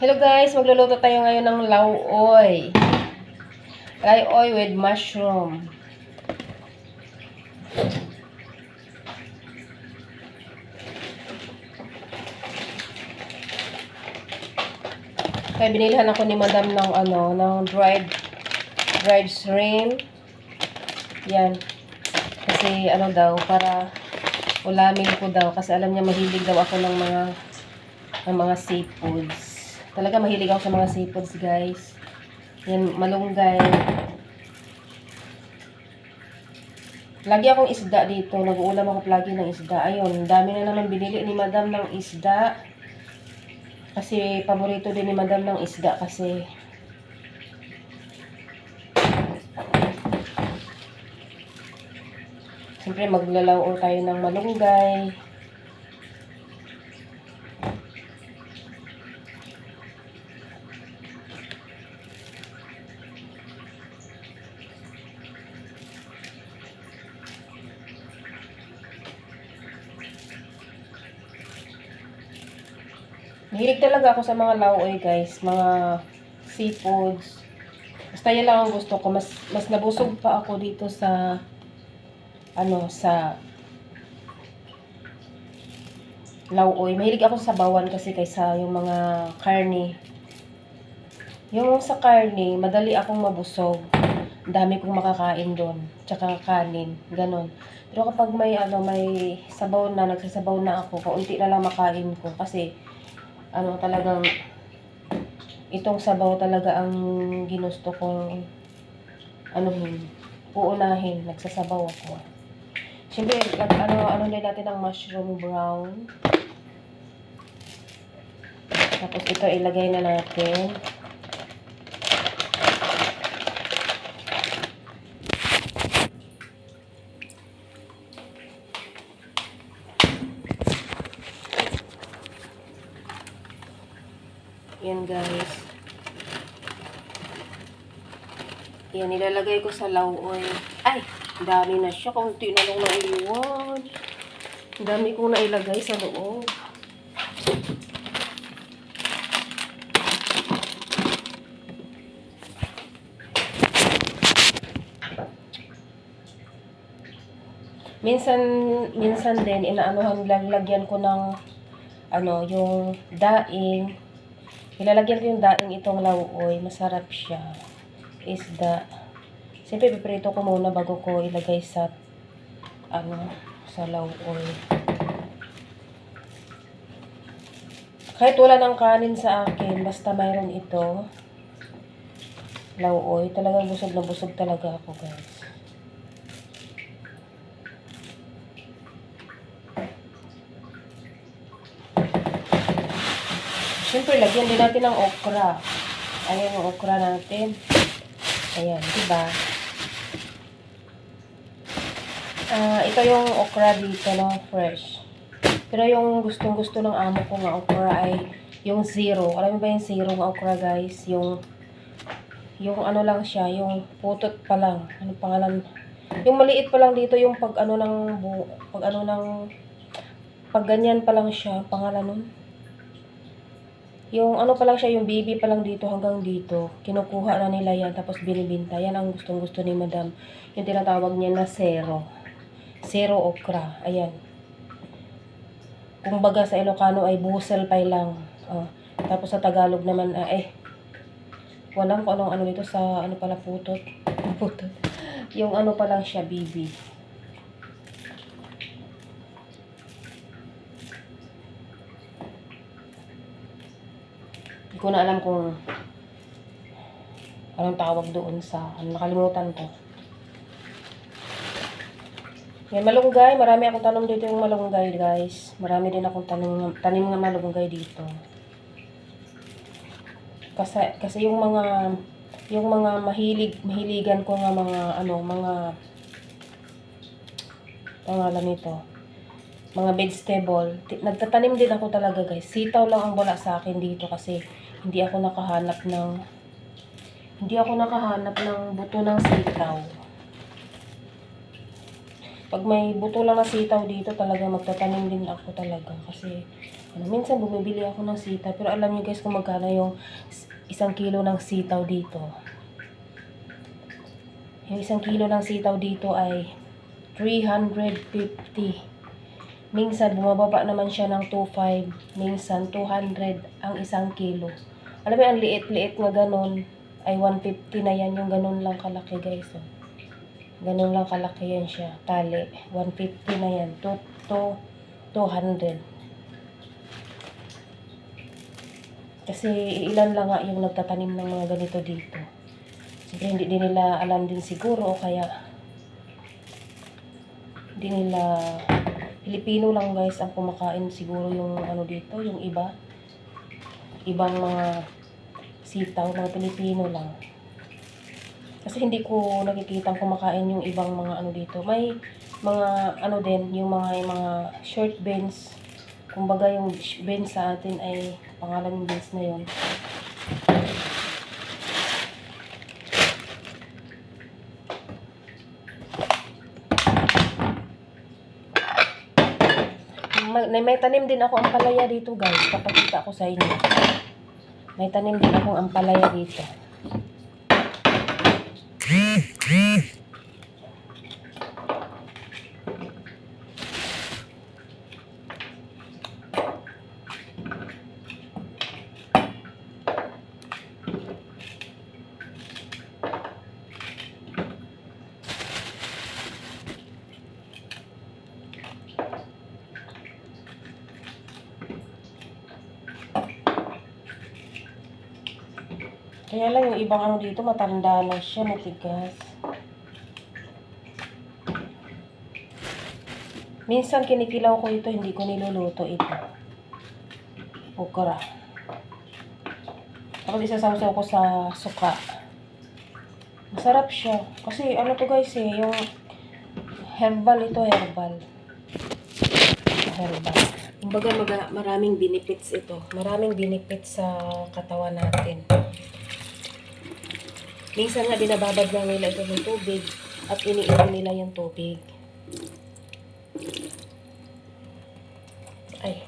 Hello guys, magluluto tayo ngayon ng lauoy. Lauoy with mushroom. Kaya binilhan ako ni madam ng ano, ng dried dried shrimp. Yan. Kasi ano daw, para ulamin ko daw. Kasi alam niya mahilig daw ako ng mga ng mga seafoods. Talaga mahilig ako sa mga seafoods, guys. Yan, malunggay. Lagi akong isda dito. Nag-uulam ako lagi ng isda. Ayun, dami na naman binili ni madam ng isda. Kasi paborito din ni madam ng isda kasi Siyempre maglalaw tayo ng malunggay. Mahilig talaga ako sa mga lauoy guys, mga seafoods. Basta yan lang ang gusto ko. Mas, mas nabusog pa ako dito sa ano, sa lauoy. Mahilig ako sa bawan kasi kaysa yung mga karne. Yung sa karne, madali akong mabusog. Dami kong makakain doon. Tsaka kanin. Ganon. Pero kapag may ano, may sabaw na, nagsasabaw na ako, kaunti na lang makain ko. Kasi, ano talagang, itong sabaw talaga ang ginusto kong, ano uunahin. Nagsasabaw ako. Siyempre, nag, ano, ano din natin ng mushroom brown. Tapos ito ilagay na natin. Yan guys. Yan, nilalagay ko sa lauoy. Ay, dami na siya. Kunti na lang naiwan. Dami kong nailagay sa loob. Minsan, minsan din, inaanuhan, lalagyan ko ng, ano, yung daing. Ilalagyan ko yung daing itong lauoy. Masarap siya. Isda. Siyempre, piprito ko muna bago ko ilagay sa, ano, sa lauoy. Kahit wala ng kanin sa akin, basta mayroon ito, lauoy, talagang busog na busog talaga ako, guys. Siyempre, lagyan din natin ng okra. Ayan yung okra natin. Ayan, diba? Ah, ito yung okra dito, no? Fresh. Pero yung gustong-gusto ng amo ko nga okra ay yung zero. Alam mo ba yung zero ng okra, guys? Yung yung ano lang siya, yung putot pa lang. Ano pangalan? Yung maliit pa lang dito, yung pag ano ng pag ano ng pag ganyan pa lang siya, pangalan nun. Yung ano pa lang siya, yung baby pa lang dito hanggang dito. Kinukuha na nila yan, tapos binibinta. Yan ang gustong gusto ni madam. Yung tinatawag niya na zero. Zero okra. Ayan. Kung baga sa Ilocano ay busel pay lang. Oh. Tapos sa Tagalog naman, ah, eh, walang kung anong ano dito sa, ano pala, putot. putot. Yung ano pa lang siya, baby. Hindi ko na alam kung anong tawag doon sa, ano, nakalimutan ko. Yan, malunggay. Marami akong tanom dito yung malunggay, guys. Marami din akong tanim, tanim ng malunggay dito. Kasi, kasi yung mga, yung mga mahilig, mahiligan ko nga mga, ano, mga, pangalan nito, mga vegetable. Nagtatanim din ako talaga, guys. Sitaw lang ang wala sa akin dito kasi hindi ako nakahanap ng, hindi ako nakahanap ng buto ng sitaw. Pag may buto lang na sitaw dito, talaga magtatanim din ako talaga. Kasi Ano, minsan bumibili ako ng sitaw, pero alam niyo guys kung magkano yung isang kilo ng sitaw dito. Yung isang kilo ng sitaw dito ay 350. Minsan bumababa naman siya ng 25, minsan 200 ang isang kilo. Alam mo, ang liit-liit nga ganun ay 150 na yan, yung ganun lang kalaki guys. Oh. Ganun lang kalaki yan siya, tali. 150 na yan, to, to 200. Kasi ilan lang nga yung nagtatanim ng mga ganito dito. Siyempre hindi din nila alam din siguro kaya hindi nila Pilipino lang guys ang kumakain siguro yung ano dito, yung iba. Ibang mga sitaw, mga Pilipino lang. Kasi hindi ko nakikita kumakain yung ibang mga ano dito. May mga ano din, yung mga yung mga short beans. Kumbaga yung beans sa atin ay pangalan ng beans na yun. May, tanim din ako ang palaya dito guys. Papakita ko sa inyo. May tanim din akong ampalaya dito. Kaya lang yung ibang ano dito, matanda na siya, matigas. Minsan kinikilaw ko ito, hindi ko niluluto ito. Okra. Tapos isasawsaw ko sa suka. Masarap siya. Kasi ano to guys eh, yung herbal ito, herbal. Herbal. Kumbaga maraming benefits ito. Maraming benefits sa katawan natin. Minsan nga binababad lang nila ito ng tubig at iniinom nila yung tubig. Ay.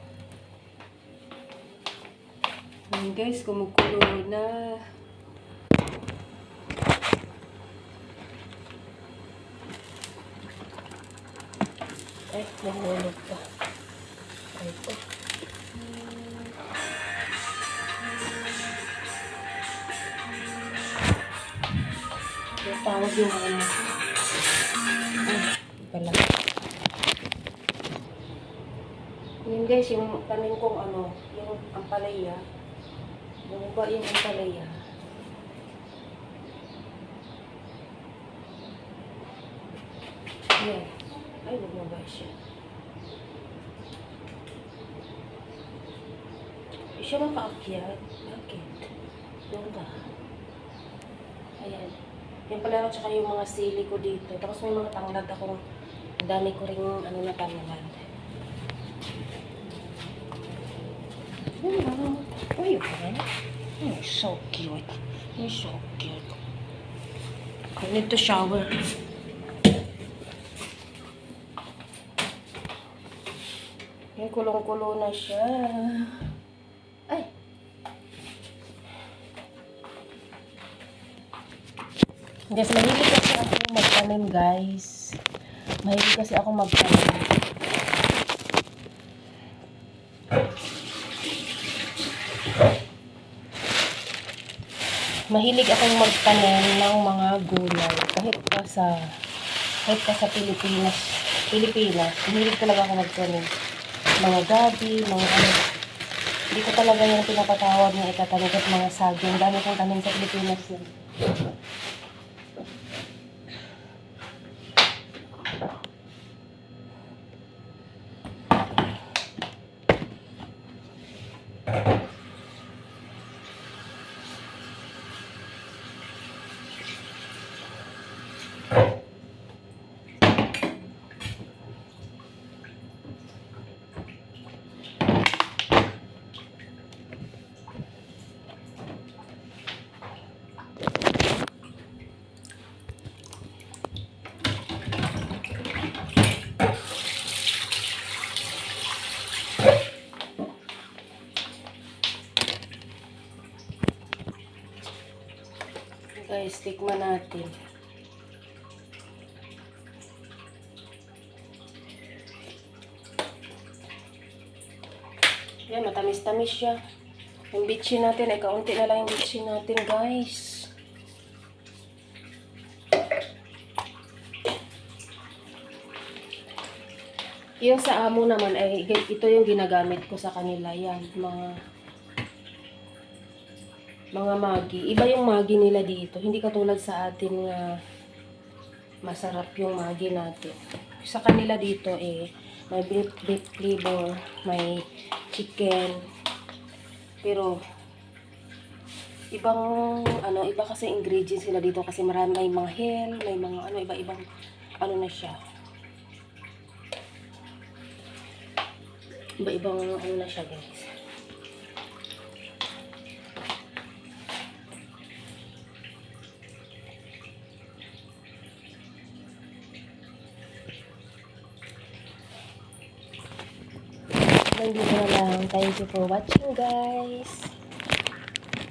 Ayan guys, kumukulo na. Ay, nahulog pa. Tawag yung ano. Ay, pala. Yun guys, yung tanim kong ano, yung ampalaya. Bumaba yung ampalaya. Yan. Ay, bumaba siya. Siya makaakyat. Bakit? Doon ka. Ayan. Yan pala at saka yung mga sili ko dito. Tapos may mga tanglad ako. Ang dami ko rin ano na tanglad. Hello. Where you going? You're so cute. You're so cute. I need to shower. Yan, kulong-kulo na siya. Guys, mahilig kasi ako magtanim, guys. Mahilig kasi ako magtanim. Mahilig akong magtanim ng mga gulay. Kahit pa sa kahit pa sa Pilipinas. Pilipinas, mahilig talaga ako magtanim. Mga gabi, mga ano. Hindi ko talaga yung pinapatawag na itatanim at mga saging. Dami kong tanim sa Pilipinas yun. Guys, tikman natin. Yan, matamis-tamis siya. Yung bitchin natin, ay kaunti na lang yung bitchin natin, guys. Yung sa amo naman, ay ito yung ginagamit ko sa kanila. Yan, mga mga magi. Iba yung magi nila dito. Hindi katulad sa atin nga masarap yung magi natin. Sa kanila dito eh, may beef, beef flavor, may chicken. Pero, ibang, ano, iba kasi ingredients sila dito kasi marami may mga hell, may mga ano, iba-ibang, ano na siya. Iba-ibang ano na siya guys. Dito na lang. Thank you for watching guys.